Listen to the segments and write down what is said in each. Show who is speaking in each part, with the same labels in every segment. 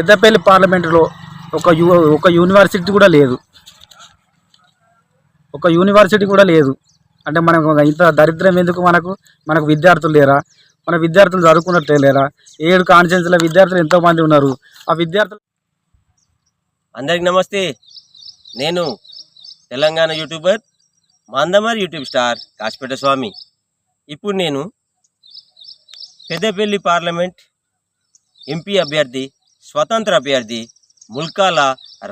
Speaker 1: పెద్దపల్లి పార్లమెంటులో ఒక యూ ఒక యూనివర్సిటీ కూడా లేదు. ఒక యూనివర్సిటీ కూడా లేదు. అంటే మనకు ఇంత దరిద్రం ఎందుకు మనకు? మనకు విద్యార్థులు లేరా? మన విద్యార్థులు చదువుకున్నట్లే లేరా? ఏడు కాన్ఫరెన్స్ల విద్యార్థులు ఎంతోమంది ఉన్నారు? ఆ విద్యార్థులు
Speaker 2: అందరికి నమస్తే. నేను తెలంగాణ యూట్యూబర్ మందమర్ యూట్యూబ్ స్టార్ కాసిపేట స్వామి. ఇప్పుడు నేను పెద్దపల్లి పార్లమెంట్ ఎంపీ అభ్యర్థి స్వతంత్ర అభ్యర్థి ముల్కాల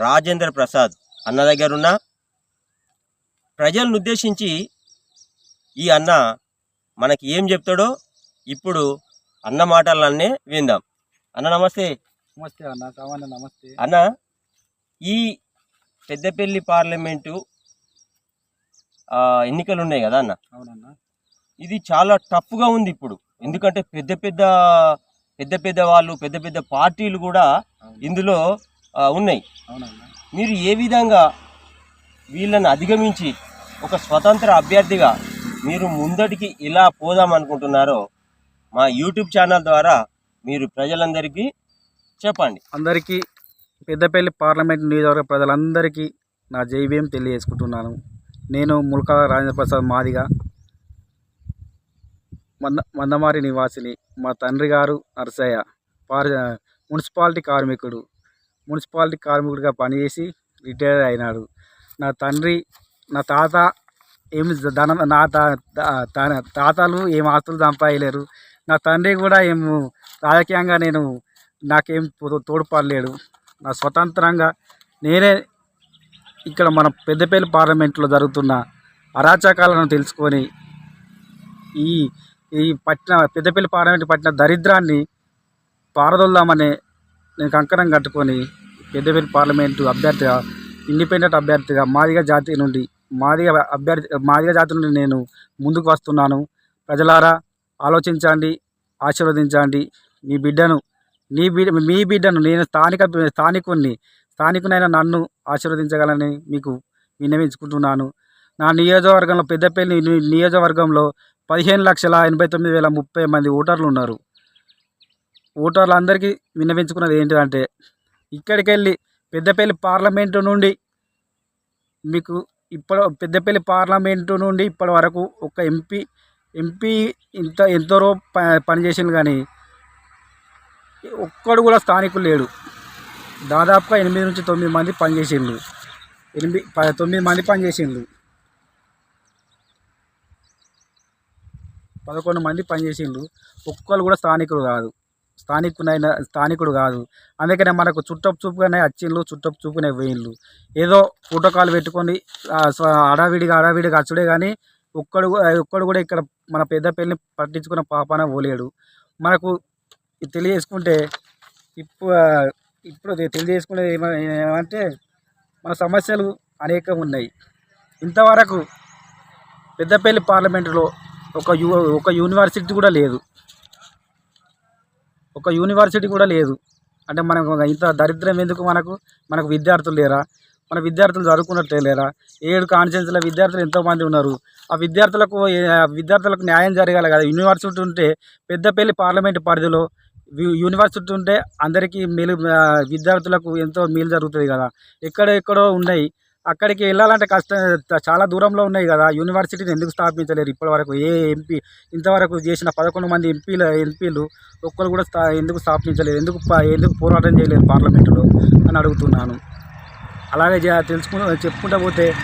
Speaker 2: రాజేంద్ర ప్రసాద్ అన్న దగ్గర ఉన్న ప్రజలను ఉద్దేశించి ఈ అన్న మనకి ఏం చెప్తాడో ఇప్పుడు అన్న మాటలన్నీ విందాం. అన్న నమస్తే.
Speaker 1: నమస్తే అన్న సామాన్య నమస్తే.
Speaker 2: అన్న ఈ పెద్దపల్లి పార్లమెంటు ఎన్నికలు ఉన్నాయి కదా అన్న?
Speaker 1: అవునన్నా.
Speaker 2: ఇది చాలా టఫ్గా ఉంది ఇప్పుడు. ఎందుకంటే పెద్ద పెద్ద పెద్ద పెద్ద వాళ్ళు పెద్ద పెద్ద పార్టీలు కూడా ఇందులో ఉన్నాయి. మీరు ఏ విధంగా వీళ్ళని అధిగమించి ఒక స్వతంత్ర అభ్యర్థిగా మీరు ముందటికి ఇలా పోదాం అనుకుంటున్నారో మా యూట్యూబ్ ఛానల్ ద్వారా మీరు ప్రజలందరికీ చెప్పండి.
Speaker 1: అందరికీ పెద్దపల్లి పార్లమెంట్ నియోజకవర్గ ప్రజలందరికీ నా జైవ్యం తెలియజేసుకుంటున్నాను. నేను ముల్కా రాజేంద్ర ప్రసాద్ మాదిగా మంద మందమారి నివాసిని. మా తండ్రి గారు నరసయ్య పార్ మున్సిపాలిటీ కార్మికుడు. మున్సిపాలిటీ కార్మికుడిగా పనిచేసి రిటైర్ అయినాడు. నా తండ్రి నా తాత ఏమి ధనం నా తాతలు ఏం ఆస్తులు సంపాదలేరు నా తండ్రి కూడా ఏం రాజకీయంగా నేను నాకేం తో- తోడ్పడలేడు. నా స్వతంత్రంగా నేనే ఇక్కడ మన పెద్దపల్లి పార్లమెంట్లో జరుగుతున్న అరాచకాలను తెలుసుకొని ఈ ఈ పట్టిన పెద్దపల్లి పార్లమెంట్ పట్టిన దరిద్రాన్ని పారదొల్దామనే నేను కంకణం కట్టుకొని పెద్దపల్లి పార్లమెంటు అభ్యర్థిగా ఇండిపెండెంట్ అభ్యర్థిగా మాదిగ జాతి నుండి మాదిగ అభ్యర్థి మాదిగ జాతి నుండి నేను ముందుకు వస్తున్నాను. ప్రజలారా ఆలోచించండి ఆశీర్వదించండి. మీ బిడ్డను నీ బిడ్డ మీ బిడ్డను నేను స్థానిక స్థానికుణ్ణి స్థానికునైన నన్ను ఆశీర్వదించగలని మీకు విన్నవించుకుంటున్నాను. నా నియోజకవర్గంలో పెద్దపల్లి నియోజకవర్గంలో పదిహేను లక్షల ఎనభై తొమ్మిది వేల ముప్పై మంది ఓటర్లు ఉన్నారు. ఓటర్లు అందరికీ విన్నవించుకున్నది ఏంటిదంటే ఇక్కడికి వెళ్ళి పెద్దపల్లి పార్లమెంటు నుండి మీకు ఇప్పటి పెద్దపల్లి పార్లమెంటు నుండి ఇప్పటి వరకు ఒక ఎంపీ ఎంపీ ఇంత ఎంతో ప పనిచేసిండు కానీ ఒక్కడు కూడా స్థానికులు లేడు. దాదాపుగా ఎనిమిది నుంచి తొమ్మిది మంది పనిచేసిండు. ఎనిమిది తొమ్మిది మంది పనిచేసిండ్రు పదకొండు మంది పనిచేసిండు ఒక్కరు కూడా స్థానికుడు కాదు. స్థానికునైన స్థానికుడు కాదు. అందుకనే మనకు చుట్టపు చూపుగానే వచ్చిండ్రు చుట్టపు చూపునే వేయిండ్లు ఏదో ప్రోటోకాల్ పెట్టుకొని అడావిడిగా అడావిడిగా హడావిడిగా అచ్చుడే కానీ ఒక్కడు ఒక్కడు కూడా ఇక్కడ మన పెద్దపల్లిని పట్టించుకున్న పాపాన పోలేడు. మనకు తెలియజేసుకుంటే ఇప్పుడు ఇప్పుడు తెలియజేసుకునేది ఏమంటే మన సమస్యలు అనేకం ఉన్నాయి ఇంతవరకు పెద్దపల్లి పార్లమెంటులో ఒక యూ ఒక యూనివర్సిటీ కూడా లేదు. ఒక యూనివర్సిటీ కూడా లేదు. అంటే మనకు ఇంత దరిద్రం ఎందుకు మనకు? మనకు విద్యార్థులు లేరా? మన విద్యార్థులు చదువుకున్నట్లే లేరా? ఏడు కాన్ఫరెన్స్ల విద్యార్థులు ఎంతోమంది ఉన్నారు? ఆ విద్యార్థులకు విద్యార్థులకు న్యాయం జరగాలి కదా. యూనివర్సిటీ ఉంటే పెద్దపల్లి పార్లమెంట్ పరిధిలో యూనివర్సిటీ ఉంటే అందరికీ మేలు విద్యార్థులకు ఎంతో మేలు జరుగుతుంది కదా. ఎక్కడెక్కడో ఉన్నాయి. అక్కడికి వెళ్ళాలంటే కష్టం. చాలా దూరంలో ఉన్నాయి కదా. యూనివర్సిటీని ఎందుకు స్థాపించలేరు? ఇప్పటివరకు ఏ ఎంపీ ఇంతవరకు చేసిన పదకొండు మంది ఎంపీల ఎంపీలు ఒక్కరు కూడా స్థా ఎందుకు స్థాపించలేదు ఎందుకు ఎందుకు పోరాటం చేయలేదు పార్లమెంటులో అని అడుగుతున్నాను. అలాగే జా- తెలుసుకు చెప్పుకుంటూ పోతే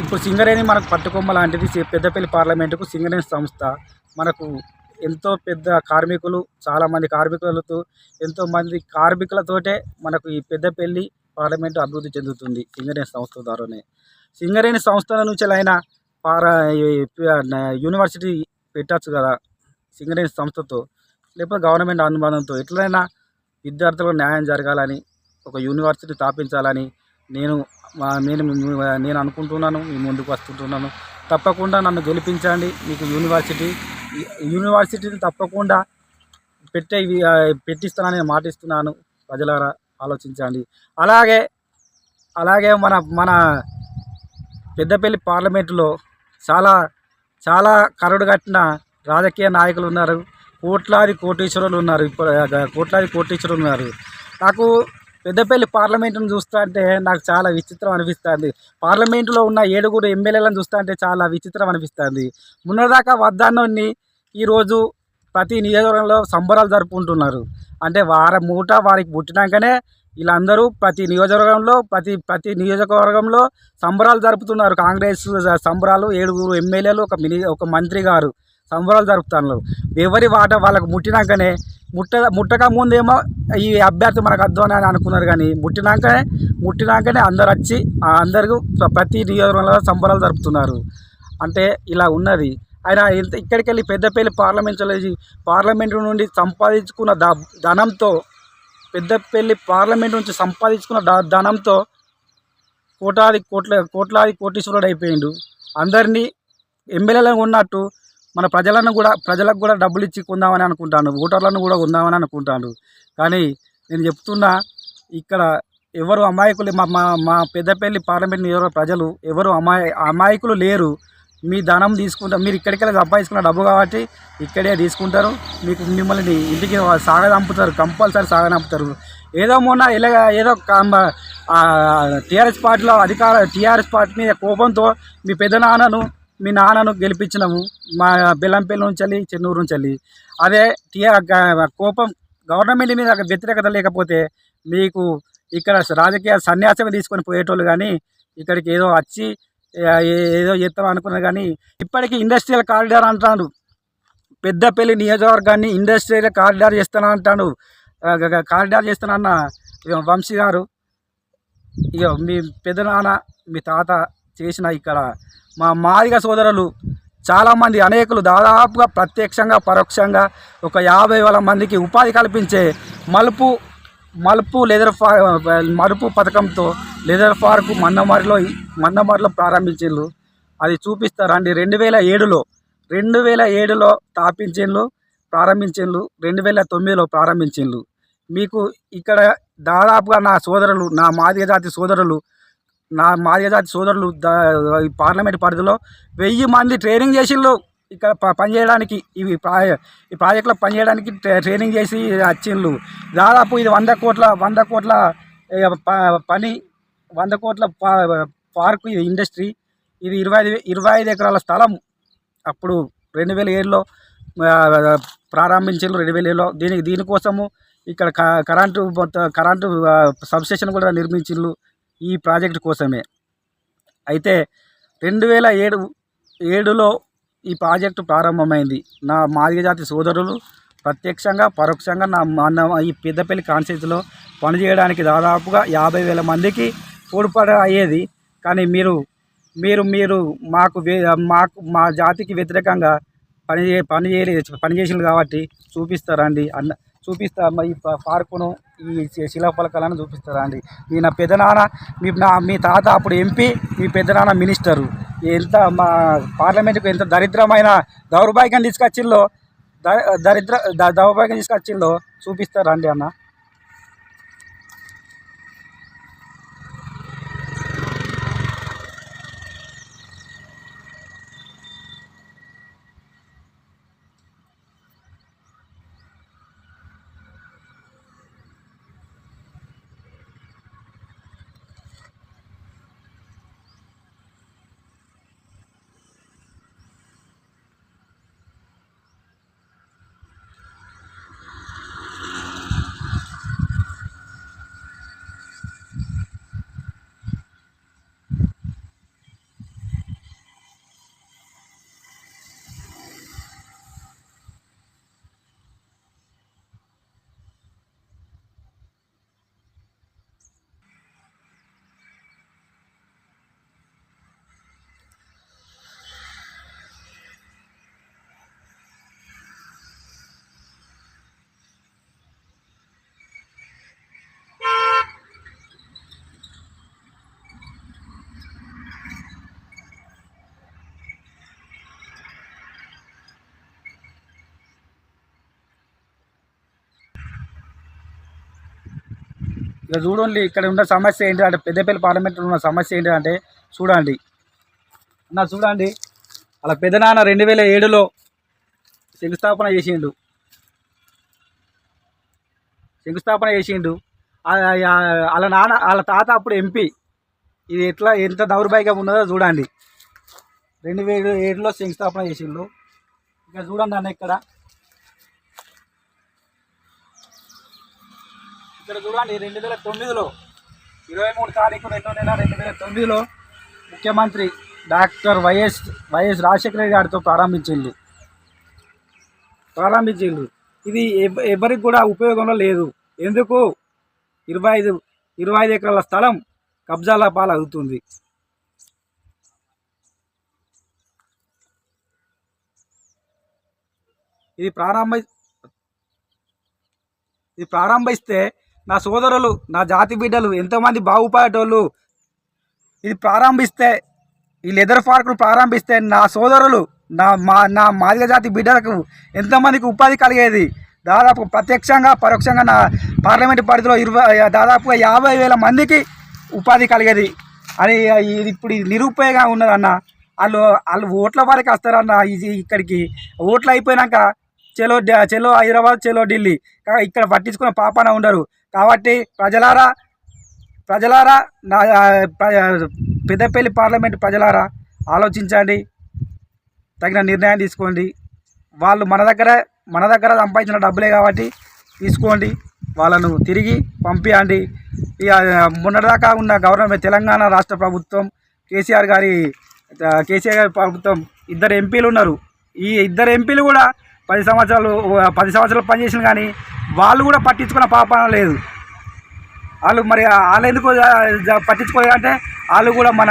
Speaker 1: ఇప్పుడు సింగరేణి మనకు పట్టుకొమ్మ లాంటిది పెద్దపల్లి పార్లమెంటుకు సింగరేణి సంస్థ. మనకు ఎంతో పెద్ద కార్మికులు చాలామంది కార్మికులతో ఎంతోమంది కార్మికులతోటే మనకు ఈ పెద్దపల్లి పార్లమెంటు అభివృద్ధి చెందుతుంది సింగరేణి సంస్థ ద్వారానే. సింగరేణి సంస్థల నుంచి అయినా పారా యూనివర్సిటీ పెట్టచ్చు కదా సింగరేణి సంస్థతో. లేకపోతే గవర్నమెంట్ అనుబంధంతో ఎట్లయినా విద్యార్థులకు న్యాయం జరగాలని ఒక యూనివర్సిటీ స్థాపించాలని నేను నేను నేను అనుకుంటున్నాను మీ ముందుకు వస్తుంటున్నాను. తప్పకుండా నన్ను గెలిపించండి. మీకు యూనివర్సిటీ యూనివర్సిటీని తప్పకుండా పెట్టే పెట్టిస్తానని నేను మాటిస్తున్నాను ప్రజలారా. ఆలోచించండి అలాగే అలాగే మన మన పెద్దపల్లి పార్లమెంటులో చాలా చాలా కరడు కట్టిన రాజకీయ నాయకులు ఉన్నారు. కోట్లాది కోటీశ్వరులు ఉన్నారు. ఇప్పుడు కోట్లాది కోటీశ్వరులు ఉన్నారు. నాకు పెద్దపల్లి పార్లమెంటును చూస్తా అంటే నాకు చాలా విచిత్రం అనిపిస్తుంది. పార్లమెంటులో ఉన్న ఏడుగురు ఎమ్మెల్యేలను చూస్తా అంటే చాలా విచిత్రం అనిపిస్తుంది. మొన్నదాకా వద్దన్నోని ఈరోజు ప్రతి నియోజకవర్గంలో సంబరాలు జరుపుకుంటున్నారు. అంటే వారం మూట వారికి పుట్టినాకనే వీళ్ళందరూ ప్రతి నియోజకవర్గంలో ప్రతి ప్రతి నియోజకవర్గంలో సంబరాలు జరుపుతున్నారు. కాంగ్రెస్ సంబరాలు ఏడుగురు ఎమ్మెల్యేలు ఒక మిని ఒక మంత్రి గారు సంబరాలు జరుపుతున్నారు. ఎవరి వాట వాళ్ళకు ముట్టినాకనే ముట్ట ముట్టక ముందేమో ఈ అభ్యర్థి మనకు అర్థం అని అనుకున్నారు కానీ ముట్టినాకనే ముట్టినాకనే అందరు వచ్చి అందరూ ప్రతి నియోజకవర్గంలో సంబరాలు జరుపుతున్నారు. అంటే ఇలా ఉన్నది. ఆయన ఎంత ఇక్కడికి వెళ్ళి పెద్దపల్లి పార్లమెంట్లో పార్లమెంటు నుండి సంపాదించుకున్న ద ధనంతో పెద్దపల్లి పార్లమెంట్ నుంచి సంపాదించుకున్న ద- ధనంతో కోటాది కోట్ల కోట్లాది కోటీశ్వరుడు అయిపోయిండు. అందరినీ ఎమ్మెల్యేలను ఉన్నట్టు మన ప్రజలను కూడా ప్రజలకు కూడా డబ్బులు ఇచ్చి కొందామని అనుకుంటాను. ఓటర్లను కూడా కొందామని అనుకుంటాను. కానీ నేను చెప్తున్నా ఇక్కడ ఎవరు అమాయకులు మా మా మా పెద్దపల్లి పార్లమెంట్ నియోజక ప్రజలు ఎవరు అమాయ అమాయకులు లేరు. మీ ధనం తీసుకుంటారు. మీరు ఇక్కడికెళ్ళి సంపాదించుకున్న డబ్బు కాబట్టి ఇక్కడే తీసుకుంటారు. మీకు మిమ్మల్ని ఇంటికి సాగదంపుతారు కంపల్సరీ సాగదంపుతారు ఏదో మొన్న ఇలాగ ఏదో టీఆర్ఎస్ పార్టీలో అధికార టీఆర్ఎస్ పార్టీ మీద కోపంతో మీ పెద్ద నాన్నను మీ నాన్నను గెలిపించినాము. మా బెల్లంపల్లి నుంచి వెళ్ళి చెన్నూరు నుంచి వెళ్ళి అదే టీఆర్ కోపం గవర్నమెంట్ మీద వ్యతిరేకత లేకపోతే మీకు ఇక్కడ రాజకీయ సన్యాసమే తీసుకొని పోయేటోళ్ళు కానీ ఇక్కడికి ఏదో వచ్చి ఏదో చేస్తాం అనుకున్నారు కానీ ఇప్పటికీ ఇండస్ట్రియల్ కారిడార్ అంటాడు. పెద్దపల్లి నియోజకవర్గాన్ని ఇండస్ట్రియల్ కారిడార్ చేస్తాను అంటాడు. కారిడార్ చేస్తానన్న వంశీ గారు ఇక మీ పెదనాన్న మీ తాత చేసిన ఇక్కడ మా మాదిగ సోదరులు చాలామంది అనేకులు దాదాపుగా ప్రత్యక్షంగా పరోక్షంగా ఒక యాభై వేల మందికి ఉపాధి కల్పించే మలుపు మలుపు లెదర్ ఫార్ మలుపు పథకంతో లెదర్ పార్క్ మన్నమారిలో మన్నమారిలో ప్రారంభించిండ్రు. అది చూపిస్తారండి రెండు. వేల ఏడులో రెండు వేల ఏడులో స్థాపించిండ్రు ప్రారంభించిండ్రు. రెండు వేల తొమ్మిదిలో ప్రారంభించిండ్రు. మీకు ఇక్కడ దాదాపుగా నా సోదరులు నా మాదిగ జాతి సోదరులు నా మాదిగ జాతి సోదరులు పార్లమెంట్ పరిధిలో వెయ్యి మంది ట్రైనింగ్ చేసిండ్రు. ఇక్కడ ప- పనిచేయడానికి ఇవి ప్రాయ ఈ ప్రాజెక్టులో పనిచేయడానికి ట్రైనింగ్ చేసి వచ్చిండ్రు దాదాపు ఇది వంద కోట్ల వంద కోట్ల ప- పని వంద కోట్ల పార్కు ఇది ఇండస్ట్రీ. ఇది ఇరవై ఐదు ఇరవై ఐదు ఎకరాల స్థలం. అప్పుడు రెండు వేల ఏడులో ప్రారంభించారు రెండు వేల ఏడులో. దీనికి దీనికోసము ఇక్కడ క- కరెంటు మొత్తం కరెంటు సబ్స్టేషన్ కూడా నిర్మించిండ్రు ఈ ప్రాజెక్ట్ కోసమే. అయితే రెండు వేల ఏడు ఏడులో ఈ ప్రాజెక్టు ప్రారంభమైంది. నా మాదిగ జాతి సోదరులు ప్రత్యక్షంగా పరోక్షంగా నా మన ఈ పెద్దపల్లి కాన్స్టిట్యూన్సీలో పనిచేయడానికి దాదాపుగా యాభై వేల మందికి తోడ్పడ అయ్యేది. కానీ మీరు మీరు మీరు మాకు వే మాకు మా జాతికి వ్యతిరేకంగా పని చే పని కాబట్టి చూపిస్తారండి. అన్న చూపిస్తా ఈ పార్కును ఈ శిలాఫలకాలను చూపిస్తారండి. మీ నా పెదనాన్న మీ నా మీ తాత అప్పుడు ఎంపీ మీ పెదనాన్న మినిస్టరు. ఎంత మా పార్లమెంట్కు ఎంత దరిద్రమైన దౌర్భాగ్యం తీసుకొచ్చిల్లో దరిద్ర దౌర్భాగ్యం తీసుకొచ్చిల్లో చూపిస్తారండి అన్న? ఇక చూడండి ఇక్కడ ఉన్న సమస్య ఏంటి అంటే పెద్దపల్లి పార్లమెంట్లో ఉన్న సమస్య ఏంటి అంటే చూడండి. అన్న చూడండి. అలా పెదనాన్న రెండు వేల ఏడులో శంకుస్థాపన చేసిండు. శంకుస్థాపన చేసిండు. వాళ్ళ నాన్న వాళ్ళ తాత అప్పుడు ఎంపీ ఇది ఎట్లా ఎంత దౌర్భాగ్యం ఉన్నదో చూడండి. రెండు వేల ఏడులో శంకుస్థాపన చేసిండు. ఇక చూడండి అన్న ఇక్కడ. ఇక్కడ చూడండి రెండు వేల తొమ్మిదిలో ఇరవై మూడు తారీఖు రెండో నెల రెండు వేల తొమ్మిదిలో ముఖ్యమంత్రి doctor YS YS Rajasekhara Reddy గారితో ప్రారంభించింది ప్రారంభించిండు. ఇది ఎవరికి కూడా ఉపయోగంలో లేదు. ఎందుకు? ఇరవై ఐదు ఇరవై ఐదు ఎకరాల స్థలం కబ్జాల పాలు అవుతుంది ఇది ప్రారంభ ఇది ప్రారంభిస్తే నా సోదరులు నా జాతి బిడ్డలు ఎంతోమంది బాగుపడేటోళ్ళు ఇది ప్రారంభిస్తే ఈ లెదర్ పార్కులు ప్రారంభిస్తే నా సోదరులు నా మా నా మాదిగ జాతి బిడ్డలకు ఎంతోమందికి ఉపాధి కలిగేది. దాదాపు ప్రత్యక్షంగా పరోక్షంగా నా పార్లమెంటు పరిధిలో ఇరవై దాదాపుగా యాభై వేల మందికి ఉపాధి కలిగేది. అని ఇది ఇప్పుడు ఇది నిరుపయోగంగా ఉన్నదన్న వాళ్ళు వాళ్ళు ఓట్ల వారికి వస్తారన్న ఇది ఇక్కడికి. ఓట్లు అయిపోయినాక చెలో చెలో హైదరాబాద్ చెలో ఢిల్లీ. ఇక్కడ పట్టించుకున్న పాపాన ఉండరు. కాబట్టి ప్రజలారా ప్రజలారా నా పెద్దపల్లి పార్లమెంట్ ప్రజలారా ఆలోచించండి తగిన నిర్ణయం తీసుకోండి. వాళ్ళు మన దగ్గర మన దగ్గర సంపాదించిన డబ్బులే కాబట్టి తీసుకోండి. వాళ్ళను తిరిగి పంపించండి ఇక మొన్నటిదాకా ఉన్న గవర్నమెంట్ తెలంగాణ రాష్ట్ర ప్రభుత్వం కేసీఆర్ గారి కేసీఆర్ గారి ప్రభుత్వం ఇద్దరు ఎంపీలు ఉన్నారు. ఈ ఇద్దరు ఎంపీలు కూడా పది సంవత్సరాలు పది సంవత్సరాలు పనిచేసిన కానీ వాళ్ళు కూడా పట్టించుకున్న పాపన లేదు. వాళ్ళు మరి వాళ్ళు ఎందుకు పట్టించుకోలేదు అంటే వాళ్ళు కూడా మన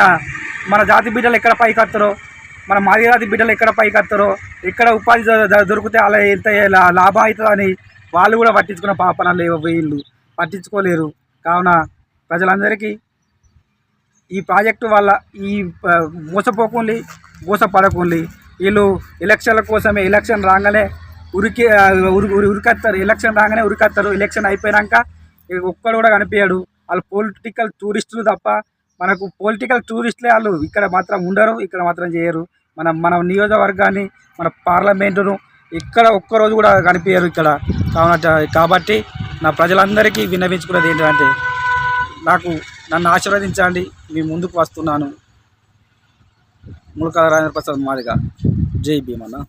Speaker 1: మన జాతి బిడ్డలు ఎక్కడ పైకి మన మాది జాతి బిడ్డలు ఎక్కడ పైకి ఎక్కడ ఉపాధి దొరికితే అలా ఎంత లాభం అవుతుందని వాళ్ళు కూడా పట్టించుకున్న పాపన లేవు వీళ్ళు. పట్టించుకోలేరు. కావున ప్రజలందరికీ ఈ ప్రాజెక్టు వల్ల ఈ ప- మోసపోకుండి వీళ్ళు ఎలక్షన్ల కోసమే ఎలక్షన్ రాగానే ఉరికి ఉరి ఉరికత్తారు. ఎలక్షన్ రాగానే ఉరికత్తారు. ఎలక్షన్ అయిపోయినాక ఒక్కడు కూడా కనిపించాడు. వాళ్ళు పొలిటికల్ టూరిస్టులు తప్ప మనకు పొలిటికల్ టూరిస్టులే వాళ్ళు. ఇక్కడ మాత్రం ఉండరు ఇక్కడ మాత్రం చేయరు. మన మన నియోజకవర్గాన్ని మన పార్లమెంటును ఇక్కడ ఒక్కరోజు కూడా కనిపించరు ఇక్కడ. కాబట్టి నా ప్రజలందరికీ విన్నవించుకున్నది ఏంటంటే నాకు నన్ను ఆశీర్వదించండి. మీ ముందుకు వస్తున్నాను. ములకాల రాజేంద్ర ప్రసాద్ మాదిగా. జై భీమన్నా.